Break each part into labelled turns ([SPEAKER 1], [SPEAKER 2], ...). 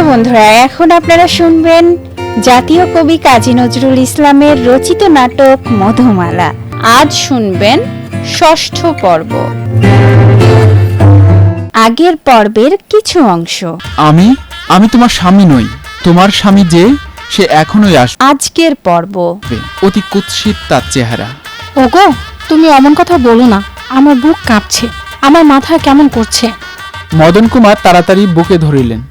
[SPEAKER 1] তো বন্ধুরা এখন আপনারা শুনবেন জাতীয় কবি কাজী নজরুল ইসলামের রচিত নাটক মধুমালা। আজ শুনবেন ষষ্ঠ পর্ব। আগের পর্বের কিছু অংশ।
[SPEAKER 2] আমি? আমি তোমার স্বামী নই। তোমার স্বামী যে সে এখনোই আসবে
[SPEAKER 1] আজকের পর্ব।
[SPEAKER 2] অতি কুৎসিত তার চেহারা।
[SPEAKER 3] ওগো তুমি অমন কথা বলো না। আমার বুক কাঁপছে। আমার মাথা কেমন করছে?
[SPEAKER 2] মদন কুমার তাড়াতাড়ি বুকে ধরিলেন।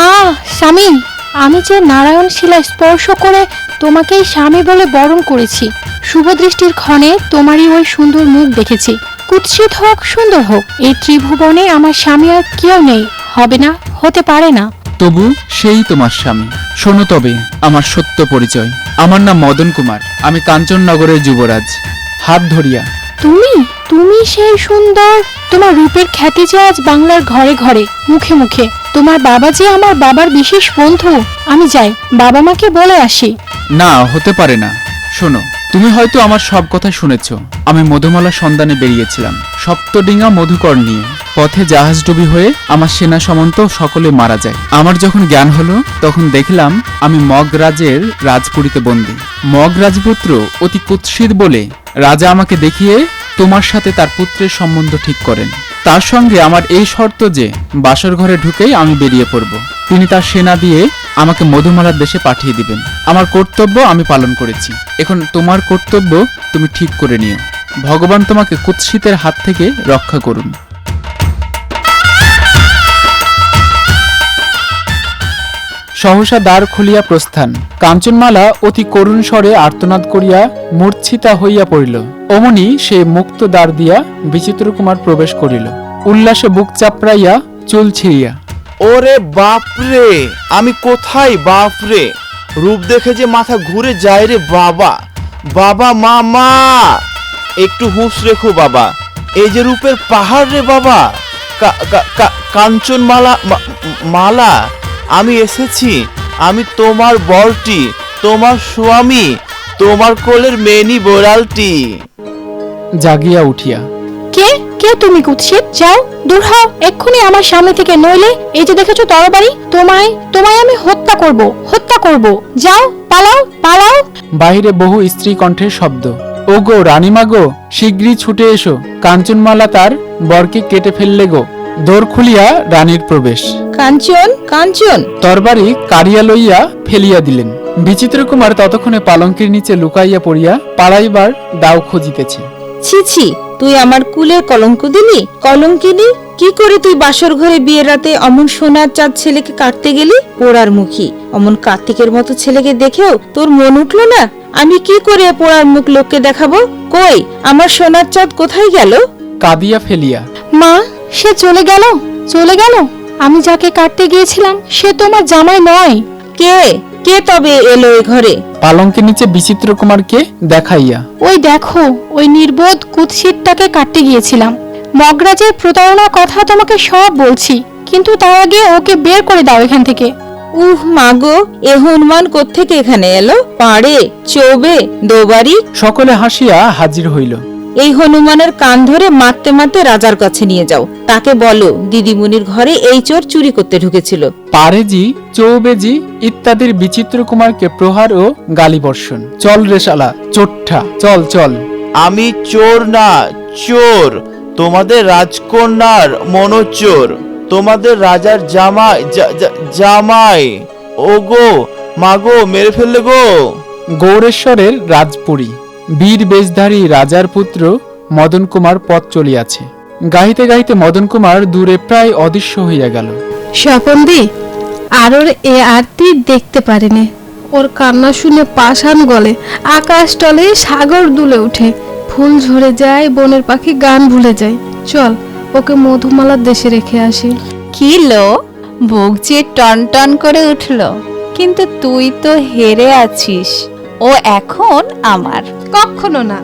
[SPEAKER 3] আহ স্বামী আমি যে নারায়ণ শিলা স্পর্শ করে তোমাকেই স্বামী বলে বরণ করেছি শুভদৃষ্টির ক্ষণে তোমারই ওই সুন্দর মুখ দেখেছি। কুৎসিত হোক সুন্দর হোক এই ত্রিভুবনে আমার স্বামী আর কেউ নেই হবে না হতে পারে না।
[SPEAKER 2] তবু সেই তোমার স্বামী। শোনো তবে আমার সত্য পরিচয়। আমার নাম মদন কুমার আমি কাঞ্চননগরের যুবরাজ। হাত ধরিয়া।
[SPEAKER 3] তুমি তুমি সেই সুন্দর তোমার রূপের খ্যাতি যে আজ বাংলার ঘরে ঘরে মুখে মুখে। তোমার বাবা যে আমার বাবার বিশেষ বন্ধু। আমি যাই, বাবা মাকে বলে আসি।
[SPEAKER 2] না, হতে পারে না। শোনো, তুমি হয়তো আমার সব কথা শুনেছ। আমি মধুমালা সন্ধানে বেরিয়েছিলাম। সপ্তডিঙা মধুকর নিয়ে। পথে জাহাজডুবি হয়ে আমার সেনা সমন্ত সকলে মারা যায়। আমার যখন জ্ঞান হলো, তখন দেখলাম আমি মগরাজের রাজপুরীতে বন্দী। মগ রাজপুত্র অতি কুৎসিত বলে রাজা আমাকে দেখিয়ে তোমার সাথে তার পুত্রের সম্বন্ধ ঠিক করেন। তার সঙ্গে আমার এই শর্ত যে, বাসর ঘরে ঢুকেই আমি বেরিয়ে পড়ব। তিনি তার সেনা দিয়ে আমাকে মধুমালার দেশে পাঠিয়ে দিবেন। আমার কর্তব্য আমি পালন করেছি। এখন তোমার কর্তব্য তুমি ঠিক করে নিও। ভগবান তোমাকে কুৎসিতের হাত থেকে রক্ষা করুন। সহসা দ্বার খুলিয়া প্রস্থান। কাঞ্চনমালা অতি করুণ স্বরে আর্তনাদ করিয়া মূর্ছিতা হইয়া পড়িল। অমনি সে মুক্ত দ্বার দিয়া বিচিত্রকুমার প্রবেশ করিল। উল্লাসে বুক চাপড়াইয়া চুল ছিঁড়িয়া,
[SPEAKER 4] ওরে বাপরে, আমি কোথায় বাপরে? রূপ দেখে যে মাথা ঘুরে যায় রে বাবা। বাবা, মা মা! একটু হুঁশ রেখো বাবা। এই যে রূপের পাহাড় রে বাবা। কা- কা- কা- কাঞ্চনমালা মালা, আমি এসেছি। আমি তোমার বরটি, তোমার স্বামী, তোমার কোলের মেনি বোড়ালটি।
[SPEAKER 2] জাগিয়া উঠিয়া।
[SPEAKER 3] কে? কে তুমি কুৎসিত? যাও দূর হও এক্ষুনি আমার সামনে থেকে নইলে এই যে দেখেছ তরবারি তোমায় তোমায় আমি হত্যা করব হত্যা করব। যাও পালাও পালাও।
[SPEAKER 2] বাহিরে বহু স্ত্রী কণ্ঠের শব্দ। ও গো রানীমা গো শীঘ্রই ছুটে এসো। কাঞ্চনমালা তার বরকে কেটে ফেললে গো। দোর খুলিয়া রানীর প্রবেশ।
[SPEAKER 1] কাঞ্চন কাঞ্চন।
[SPEAKER 2] তরবারি কারিয়া লইয়া ফেলিয়া দিলেন। বিচিত্রকুমার ততক্ষণে পালঙ্কের নিচে লুকাইয়া পড়িয়া পালাইবার দাও খুঁজিতেছে।
[SPEAKER 5] ছি ছি তুই আমার কুলের কলঙ্ক দিলি? কলঙ্কিনি কি করে তুই বাসর ঘরে বিয়ের রাতে অমন সোনার চাঁদ ছেলেকে কাটতে গেলি? পোড়ার মুখী। অমন কার্তিকের মতো ছেলেকে দেখেও তোর মন উঠল না? আমি কি করে পোড়ার মুখ লোককে দেখাবো? কই আমার সোনার চাঁদ কোথায় গেল?
[SPEAKER 2] কাঁদিয়া ফেলিয়া।
[SPEAKER 3] মা সে চলে গেল চলে গেল। আমি যাকে কাটতে গিয়েছিলাম সে তোমার জামাই নয়।
[SPEAKER 5] কে? কে তবে এলো এ ঘরে?
[SPEAKER 2] পালঙ্কের নিচে বিচিত্র বিচিত্রকুমারকে দেখাইয়া।
[SPEAKER 3] ওই দেখো ওই নির্বোধ কুৎসিতটাকে কাটতে গিয়েছিলাম। মগরাজের প্রতারণার কথা তোমাকে সব বলছি কিন্তু তার আগে ওকে বের করে দাও এখান থেকে।
[SPEAKER 5] উহ মাগো এ হনুমান কোত্থেকে এখানে এলো? পাড়ে চৌবে দোবারি?
[SPEAKER 2] সকলে হাসিয়া হাজির হইল।
[SPEAKER 5] এই হনুমানের কান ধরে মারতে মারতে রাজার কাছে নিয়ে যাও। তাকে বলো দিদিমণির ঘরে এই চোর চুরি করতে ঢুকেছিল।
[SPEAKER 2] পারেজি চৌবেজি ইত্যাদির বিচিত্রকুমারকে প্রহার ও গালিবর্ষণ। চল রেশালা চোট্টা চল চল।
[SPEAKER 4] আমি চোর না চোর। তোমাদের রাজকন্যার মনোচোর। তোমাদের রাজার জামাই জা- জা- জামাই। ও গো মাগো মেরে ফেললে গো।
[SPEAKER 2] গৌরেশ্বরের রাজপুরী। বীর বেশধারী রাজার পুত্র মদন কুমার পথ চলিয়াছে। গাইতে গাইতে মদন কুমার দূরে প্রায় অদৃশ্য হইয়া গেল।
[SPEAKER 6] স্বপনদি আর ওর এ আরতি দেখতে পারেনি। ওর কান্না শুনে পাষাণ গলে আকাশ টলে সাগর দুলে উঠে। ফুল ঝরে যায় বনের পাখি গান ভুলে যায়। চল ওকে মধুমালার দেশে রেখে আসি।
[SPEAKER 1] কি লো? বুক যে টন টন করে উঠল। কিন্তু তুই তো হেরে আছিস। ও এখন আমার।
[SPEAKER 6] কখনো না।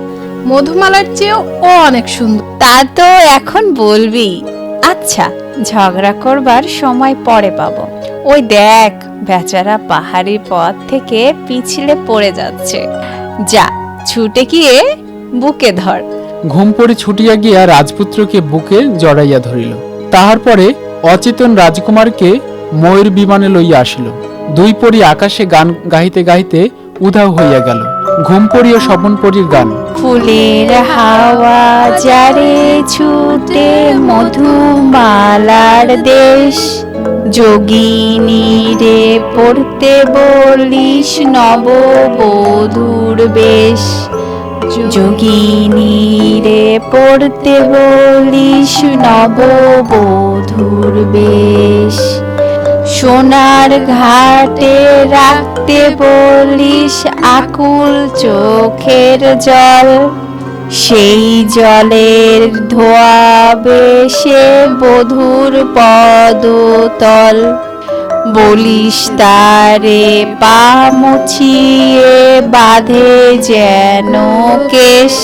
[SPEAKER 6] মধুমালার চেয়েও ও অনেক সুন্দর।
[SPEAKER 1] তা তো এখন বলবি। আচ্ছা ঝগড়া করবার সময় পরে পাবো। ওই দেখ বেচারা পাহাড়ি পথ থেকে পিছলে পড়ে যাচ্ছে। যা ছুটে গিয়ে বুকে ধর।
[SPEAKER 2] ঘুম পড়ে ছুটিয়া গিয়া রাজপুত্রকে বুকে জড়াইয়া ধরিল। তাহার পরে অচেতন রাজকুমারকে ময়ূর বিমানে লইয়া আসিল। দুই পরি আকাশে গান গাহিতে গাহিতে উধাও হইয়া গেল। ঘুম পড়িয়া স্বপন পরীর গান।
[SPEAKER 1] ফুলের হাওয়া যারে ছুটে মধুমালার দেশ যোগিনী রে পড়তে বলিস নববধূর বেশ যোগিনী রে পড়তে বলিস নববধূর বেশ। সোনার ঘাটে রাখতে বলিস আকুল চোখের জল। সেই জলের ধোয়া বেশে বধুর পদতল। বলিস তারে পা মুছিয়ে বাঁধে যেন কেশ।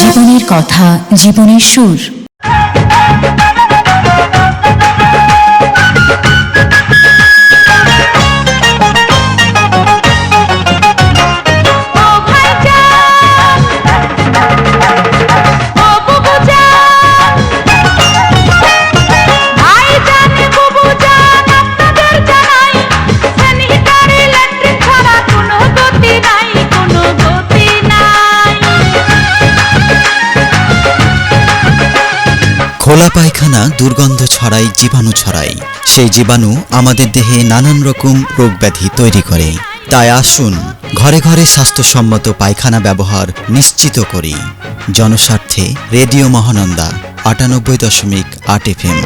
[SPEAKER 7] জীবনের কথা জীবনের সুর।
[SPEAKER 8] খোলা পায়খানা দুর্গন্ধ ছড়ায়, জীবাণু ছড়ায়। সেই জীবাণু আমাদের দেহে নানান রকম রোগ ব্যাধি তৈরি করে। তাই আসুন, ঘরে ঘরে স্বাস্থ্যসম্মত পায়খানা ব্যবহার নিশ্চিত করি। জনস্বার্থে রেডিও মহানন্দা, আটানব্বই দশমিক আট এফ এম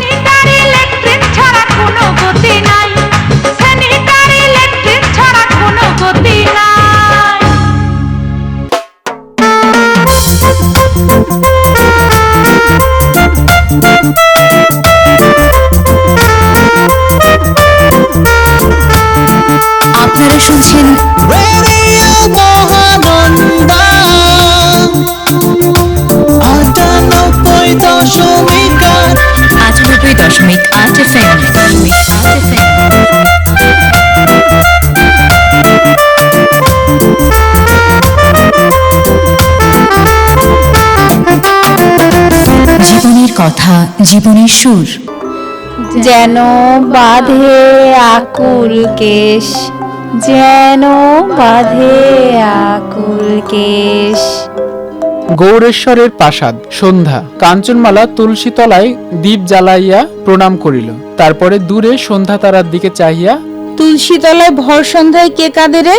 [SPEAKER 7] আপনারা শুনছেন
[SPEAKER 9] আটানব্বই দশমিক আট।
[SPEAKER 7] আটানব্বই দশমিক কথা জীবনের সুর।
[SPEAKER 1] যেন বাঁধে আকুল কেশ যেন বাঁধে আকুল কেশ।
[SPEAKER 2] গৌরেশ্বরের প্রাসাদ সন্ধ্যা। কাঞ্চনমালা তুলসী তলায় দীপ জ্বালাইয়া প্রণাম করিল। তারপরে দূরে সন্ধ্যা তারার দিকে চাহিয়া
[SPEAKER 5] তুলসী তলায় ভর সন্ধ্যায় কে কাঁদে রে?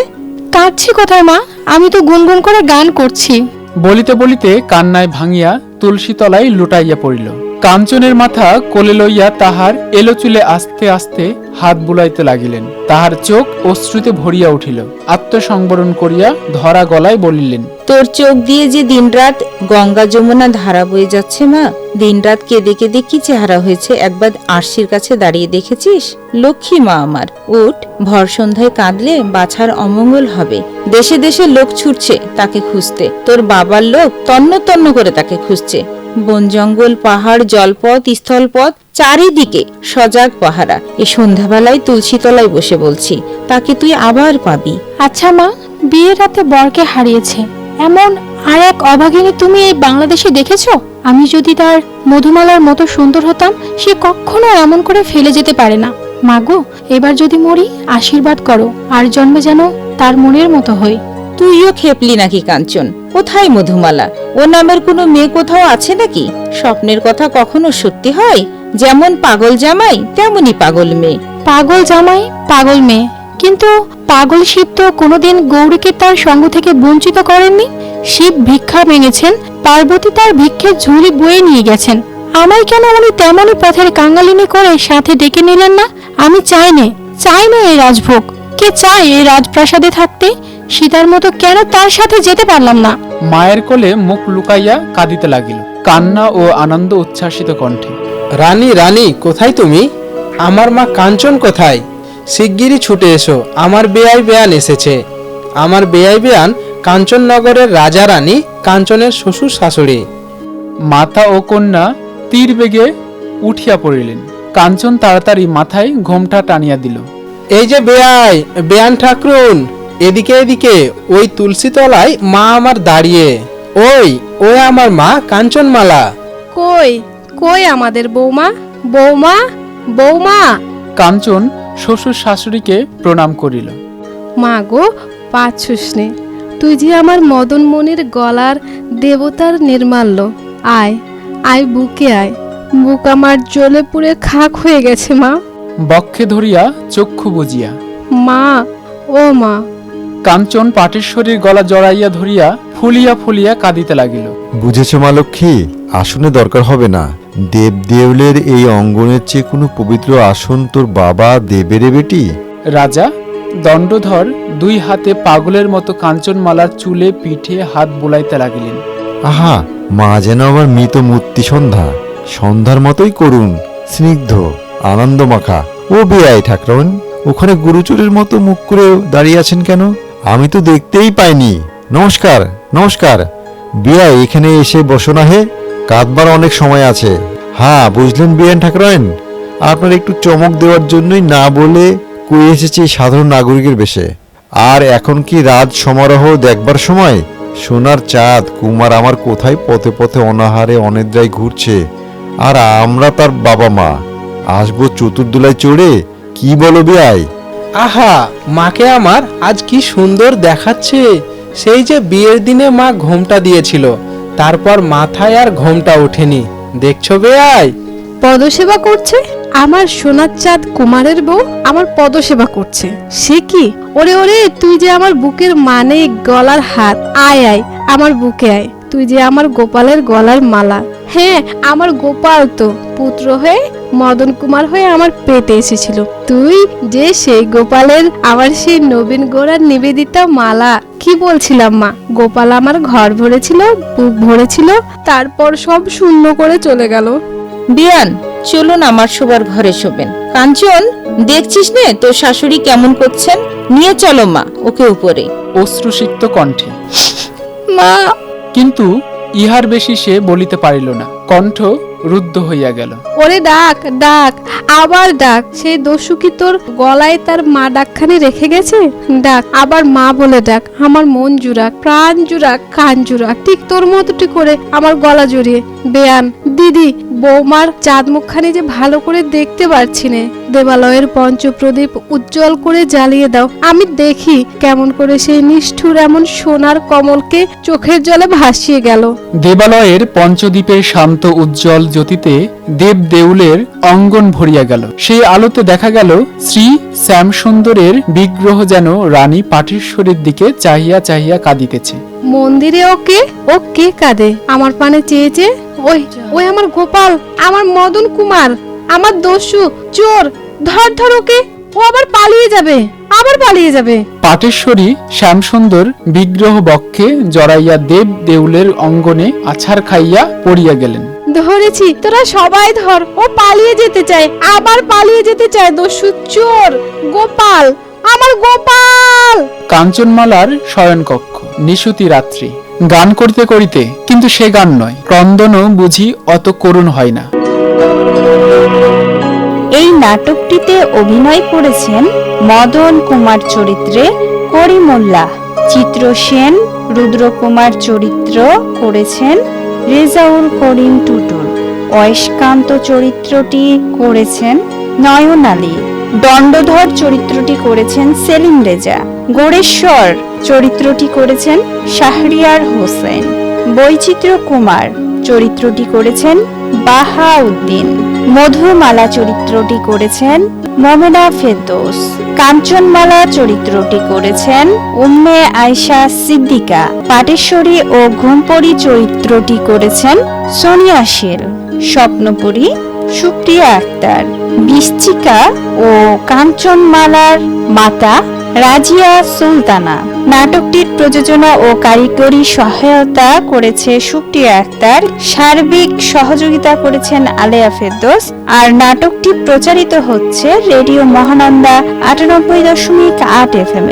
[SPEAKER 3] কাঁদছি কোথায় মা? আমি তো গুনগুন করে গান করছি।
[SPEAKER 2] বলিতে বলিতে কান্নায় ভাঙিয়া তুলসী তলায় লুটাইয়া পড়িল। কাঞ্চনের মাথা কোলে লইয়া তাহার এলো চুলে আস্তে আস্তে হাত বুলাইতে লাগিলেন। তাহার চোখ অশ্রুতে ভরিয়া উঠিল। আত্মসংবরণ করিয়া ধরা গলায় বলিলেন,
[SPEAKER 5] তোর চোখ দিয়ে যে দিনরাত গঙ্গা যমুনা ধারা বয়ে যাচ্ছে মা, দিনরাত কেঁদে কেঁদে কি চেহারা হয়েছে একবার আরশির কাছে দাঁড়িয়ে দেখেছিস? লক্ষ্মী মা আমার, উঠ, ভর সন্ধ্যায় কাঁদলে বাছার অমঙ্গল হবে। দেশে দেশে লোক ছুটছে তাকে খুঁজতে। তোর বাবার লোক তন্ন তন্ন করে তাকে খুঁজছে। বন জঙ্গল পাহাড় জলপথ স্থলপথ চারিদিকে সজাগ পাহারা। এ সন্ধ্যাবেলায় তুলসী তলায় বসে বলছি তাকে তুই আবার পাবি।
[SPEAKER 3] আচ্ছা মা বিয়ের রাতে বরকে হারিয়েছে। এমন আর এক অভাগিনী তুমি এই বাংলাদেশে দেখেছ? আমি যদি তার মধুমালার মতো সুন্দর হতাম সে কখনো এমন করে ফেলে যেতে পারে না। মাগো এবার যদি মরি আশীর্বাদ করো আর জন্মে যেন তার মনের মতো হই।
[SPEAKER 5] তুইও খেপলি নাকি কাঞ্চন? কোথায় মধুমালা? ও নামের কোনো মেয়ে কোথাও আছে নাকি? স্বপ্নের কথা কখনো সত্যি হয়? যেমন পাগল জামাই তেমনি পাগল মেয়ে।
[SPEAKER 3] পাগল জামাই, পাগল মেয়ে। কিন্তু পাগল শিব তো কোনোদিন গৌরীকে তার সঙ্গ থেকে বঞ্চিত করেননি? শিব ভিক্ষা ভেঙেছেন, পার্বতী তার ভিক্ষের ঝুলি বয়ে নিয়ে গেছেন। আমায় কেন উনি তেমনই পথের কাঙ্গালিনী করে সাথে ডেকে নিলেন না? আমি চাই নে, চাই না এই রাজভোগ। কে চায় এই রাজপ্রাসাদে থাকতে? সীতার মতো কেন তার সাথে যেতে পারলাম না?
[SPEAKER 2] মায়ের কোলে মুখ লুকাইয়া কাঁদিতে লাগিল কান্না ও আনন্দ উচ্ছ্বাসিত কণ্ঠে।
[SPEAKER 10] রানী রানী কোথায় তুমি? আমার মা কাঞ্চন কোথায়? শিগগিরই ছুটে এসো আমার বেয়াই বেয়ান এসেছে। আমার বেয়াই বেয়ান কাঞ্চননগরের রাজা রানী কাঞ্চনের শ্বশুর শাশুড়ি।
[SPEAKER 2] মাতা ও কন্যা তীর বেগে উঠিয়া পড়িলেন। কাঞ্চন তাড়াতাড়ি মাথায় ঘোমটা টানিয়া দিল।
[SPEAKER 10] এই যে বেয়াই বেয়ান ঠাকরুন! এদিকে এদিকে ওই তুলসী তলায় মা আমার দাঁড়িয়ে। ওই ওই আমার মা কাঞ্চনমালা।
[SPEAKER 6] কই কই আমাদের বৌমা? বৌমা বৌমা!
[SPEAKER 2] কাঞ্চন শ্বশুর শাশুড়িকে প্রণাম করিল।
[SPEAKER 6] মা গো পাচ্ছুস নে। তুই যে আমার মদন মনির গলার দেবতার নির্মাল্য। আয় আয় বুকে আয়। বুক আমার জ্বলে পুড়ে খাক হয়ে গেছে মা।
[SPEAKER 2] বক্ষে ধরিয়া চক্ষু বুজিয়া।
[SPEAKER 6] মা ও মা।
[SPEAKER 2] কাঞ্চন পাটেশ্বরীর গলা জড়াইয়া ধরিয়া ফুলিয়া ফুলিয়া কাঁদিতে লাগিল।
[SPEAKER 11] বুঝেছ মা লক্ষ্মী আসনে দরকার হবে না। দেব দেউলের এই অঙ্গনের চেয়ে কোনো পবিত্র আসন তোর বাবা দেবে রে বেটি?
[SPEAKER 2] রাজা দণ্ডধর দুই হাতে পাগলের মতো কাঞ্চনমালার চুলে পিঠে হাত বোলাইতে লাগিলেন।
[SPEAKER 11] আহা মা যেন আমার মৃত মূর্তি সন্ধ্যা। সন্ধ্যার মতোই করুন স্নিগ্ধ আনন্দ মাখা ও বেআই ঠাকরন ওখানে গুরুচুরের মতো মুখ করে দাঁড়িয়ে আছেন কেন? আমি তো দেখতেই পাইনি। নমস্কার নমস্কার। বিয়া এখানে এসে বসো না হে। কাঁদবার অনেক সময় আছে। হ্যাঁ বুঝলেন বিয়ান ঠাকরায়ন? আপনার একটু চমক দেওয়ার জন্যই না বলে কই এসেছি সাধারণ নাগরিকের বেশে। আর এখন কি রাজ সমারোহ দেখবার সময়? সোনার চাঁদ, কুমার আমার কোথায় পথে পথে অনাহারে অনিদ্রায় ঘুরছে। আর আমরা তার বাবা মা। আসব চতুর্দোলায় চড়ে? কি বলো বিয়াই?
[SPEAKER 10] আহা, মাকে আমার আজ কি সুন্দর দেখাচ্ছে। সেই যে বিয়ের দিনে মা ঘোমটা দিয়েছিল, তারপর মাথায় আর ঘোমটা ওঠেনি। দেখছ বেয়াই
[SPEAKER 6] পদসেবা করছে? আমার সোনার চাঁদ কুমারের বউ আমার পদসেবা করছে। সে কি? ওরে ওরে, তুই যে আমার বুকের মানে গলার হাত। আয় আয়, আমার বুকে আয়। তুই যে আমার গোপালের গলার মালা। হ্যাঁ আমার গোপাল তো, পুত্র হয়ে মদন কুমার হয়ে আমার পেটে এসেছিল। তুই যে সেই গোপালের আমার সেই নবীন গোড়ার নিবেদিতা মালা। কি বলছিলাম মা? গোপাল আমার ঘর ভরেছিল বুক ভরেছিল তারপর সব শূন্য করে চলে গেল।
[SPEAKER 5] বিয়ান চলুন আমার শোবার ঘরে শোবেন। কাঞ্চন দেখছিস নে তোর শাশুড়ি কেমন করছেন? নিয়ে চলো মা ওকে উপরে।
[SPEAKER 2] অশ্রুসিক্ত কণ্ঠে।
[SPEAKER 6] মা!
[SPEAKER 2] কিন্তু ইহার বেশি সে বলিতে পারিল না। কণ্ঠ রুদ্ধ হইয়া গেল।
[SPEAKER 6] ওরে ডাক ডাক, আবার ডাক। সেই দস্যু কি তোর গলায় তার মা ডাকখানে রেখে গেছে? ডাক, আবার মা বলে ডাক, আমার মন জুরাক প্রাণ জুরাক কান জুরাক ঠিক তোর মতোটি করে আমার গলা জড়িয়ে। বেয়ান, দিদি বৌমার চাঁদ মুখখানি যে ভালো করে দেখতে পারছি নে। দেবালয়ের পঞ্চপ্রদীপ উজ্জ্বল করে জ্বালিয়ে দাও। আমি দেখি কেমন করে সেই নিষ্ঠুর এমন সোনার কমলকে চোখের জলে ভাসিয়ে গেল।
[SPEAKER 2] দেবালয়ের পঞ্চদ্বীপের শান্ত উজ্জ্বল জ্যোতিতে দেব দেউলের অঙ্গন ভরিয়া গেল। সেই আলোতে দেখা গেল শ্রী শ্যামসুন্দরের বিগ্রহ যেন রানী পাটেশ্বরীর দিকে চাহিয়া চাহিয়া কাঁদিতেছে।
[SPEAKER 6] মন্দিরে ওকে ও কে কাঁদে? আমার পানে চেয়েছে ওই ওই আমার গোপাল আমার মদন কুমার আমার দস্যু চোর ধর ধর ওকে ও আবার পালিয়ে যাবে আবার পালিয়ে যাবে।
[SPEAKER 2] পাটেশ্বরী শ্যামসুন্দর বিগ্রহ বক্ষে জড়াইয়া দেব দেউলের অঙ্গনে আছাড় খাইয়া পড়িয়া গেলেন।
[SPEAKER 6] ধরেছি তোরা সবাই ধর ও পালিয়ে যেতে চায় আবার পালিয়ে যেতে চায় দস্যু চোর গোপাল আমার গোপাল!
[SPEAKER 2] কাঞ্চনমালার শয়নকক্ষ নিশুতি রাত্রি। গান করিতে করিতে কিন্তু সে গান নয় ক্রন্দনও বুঝি অত করুণ হয় না।
[SPEAKER 1] এই নাটকটিতে অভিনয় করেছেন মদন কুমার চরিত্রে করিমুল্লাহ। চিত্র সেন রুদ্রকুমার চরিত্র করেছেন রেজাউল করিম টুটুল। অয়স্কান্ত চরিত্রটি করেছেন নয়ন আলী। দণ্ডধর চরিত্রটি করেছেন সেলিম রেজা। গোড়েশ্বর চরিত্রটি করেছেন শাহরিয়ার হোসেন। বৈচিত্র্য কুমার চরিত্রটি করেছেন বাহাউদ্দিন। মধুমালা চরিত্রটি করেছেন মমেনা ফেরদৌস। কাঞ্চনমালা চরিত্রটি করেছেন উম্মে আয়শা সিদ্দিকা। পাটেশ্বরী ও ঘুমপরি চরিত্রটি করেছেন সোনিয়া শীল স্বপ্নপুরী সুপ্রিয়া আক্তার। বৃশ্চিকা ও কাঞ্চনমালার মাতা রাজিয়া সুলতানা। নাটকটির প্রযোজনা ও কারিগরি সহায়তা করেছে সুপ্রিয়া আক্তার, সার্বিক সহযোগিতা করেছেন আলেয়া ফেরদোস, আর নাটকটি প্রচারিত হচ্ছে রেডিও মহানন্দা আটানব্বই দশমিক আট এফ এম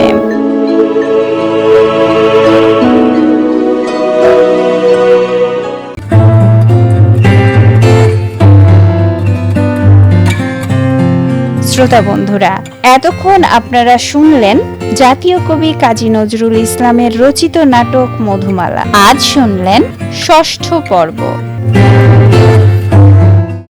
[SPEAKER 1] শ্রোতা বন্ধুরা, এতক্ষণ আপনারা শুনলেন জাতীয় কবি কাজী নজরুল ইসলামের রচিত নাটক মধুমালা। আজ শুনলেন ষষ্ঠ পর্ব।